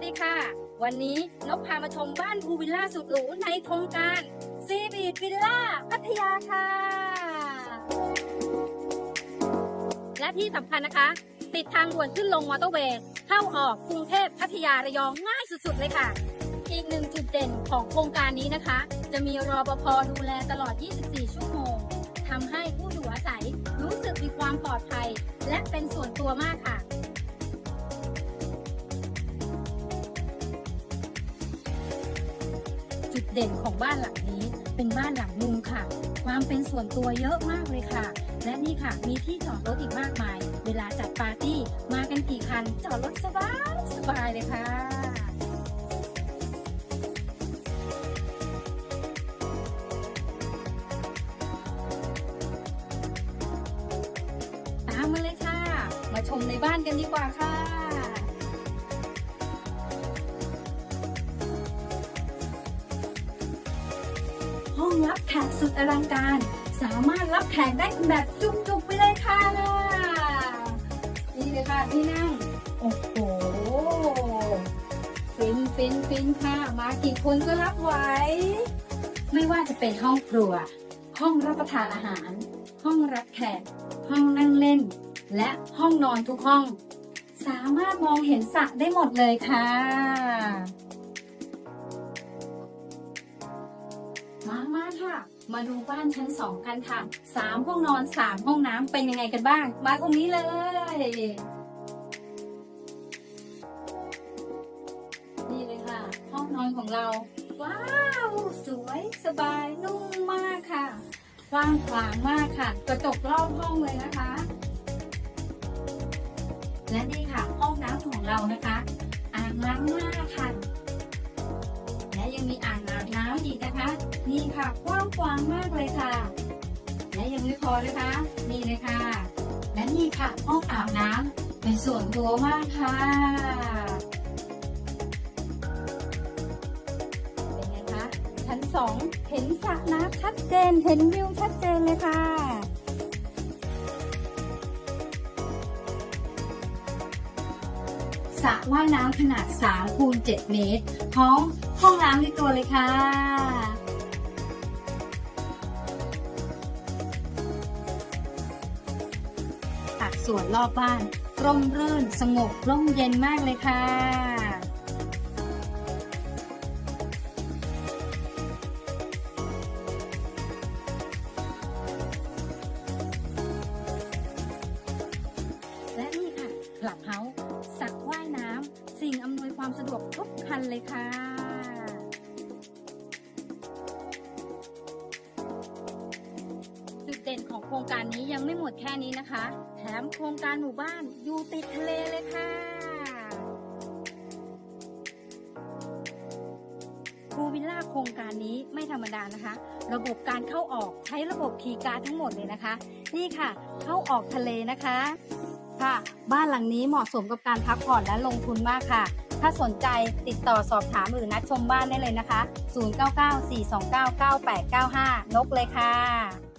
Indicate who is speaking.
Speaker 1: สดีค่ะ วันนี้นกพามาชมบ้านพูลวิลล่าสุดหรูในโครงการซีบีดวิลล่าพัทยาค่ะ และที่สำคัญนะคะ ติดทางด่วนขึ้นลงมอเตอร์เวย์เข้าออกกรุงเทพพัทยาระยองง่ายสุดๆเลยค่ะ อีกหนึ่งจุดเด่นของโครงการนี้นะคะ จะมีรอปภดูแลตลอด 24 ชั่วโมงทำให้ผู้อยู่อาศัยรู้สึกมีความปลอดภัย และเป็นส่วนตัวมากค่ะ จุดเด่นของบ้านหลังนี้ เป็นบ้านหลังมุมค่ะ ความเป็นส่วนตัวเยอะมากเลยค่ะ และนี่ค่ะมีที่จอดรถอีกมากมาย เวลาจัดปาร์ตี้มากันกี่คันจอดรถสบายสบายเลยค่ะตามมาเลยค่ะ มาชมในบ้านกันดีกว่าค่ะ รับแขกสุดอลังการ สามารถรับแขกได้แบบจุกๆไปเลยค่ะ นี่เลยค่ะที่นั่ง โอ้โหฟินฟินฟินค่ะ มากี่คนก็รับไหว ไม่ว่าจะเป็นห้องครัว ห้องรับประทานอาหาร ห้องรับแขก ห้องนั่งเล่น และห้องนอนทุกห้อง สามารถมองเห็นสระได้หมดเลยค่ะ มามาค่ะ มาดูบ้านชั้นสองกันค่ะสามห้องนอนสามห้องน้ำเป็นยังไงกันบ้าง มาตรงนี้เลยนี่เลยค่ะ ห้องนอนของเรา ว้าว สวยสบายนุ่มมากค่ะกว้างขวางมากค่ะ กระจกรอบห้องเลยนะคะ และนี่ค่ะ ห้องน้ำของเรานะคะ อ่างล้างหน้าค่ะ และยังมีอ่างอาบน้ำ นี่ค่ะกว้างขวางมากเลยค่ะ และยังไม่พอนะคะ นี่เลยค่ะ และนี่ค่ะห้องอาบน้ำเป็นส่วนตัวมากค่ะเป็นไงคะชั้นสองเห็นสระน้ำชัดเจนเห็นวิวชัดเจนเลยค่ะสระว่ายน้ำขนาด3คูณ7เมตร พร้อมห้องน้ำในตัวเลยค่ะ สวนรอบบ้าน ร่มรื่นสงบร่มเย็นมากเลยค่ะและนี่ค่ะคลับเฮาส์สระว่ายน้ำ สิ่งอำนวยความสะดวกทุกคันเลยค่ะ ดเด่นของโครงการนี้ยังไม่หมดแค่นี้นะคะ แถมโครงการหมู่บ้านอยู่ติดทะเลเลยค่ะ ภูวิลล่าโครงการนี้ไม่ธรรมดานะคะ ระบบการเข้าออกใช้ระบบคีการ์ดทั้งหมดเลยนะคะ นี่ค่ะ เข้าออกทะเลนะคะ ค่ะ บ้านหลังนี้เหมาะสมกับการพักผ่อนและลงทุนมากค่ะถ้าสนใจติดต่อสอบถามหรือนัดชมบ้านได้เลยนะคะ 0994299895 นกเลยค่ะ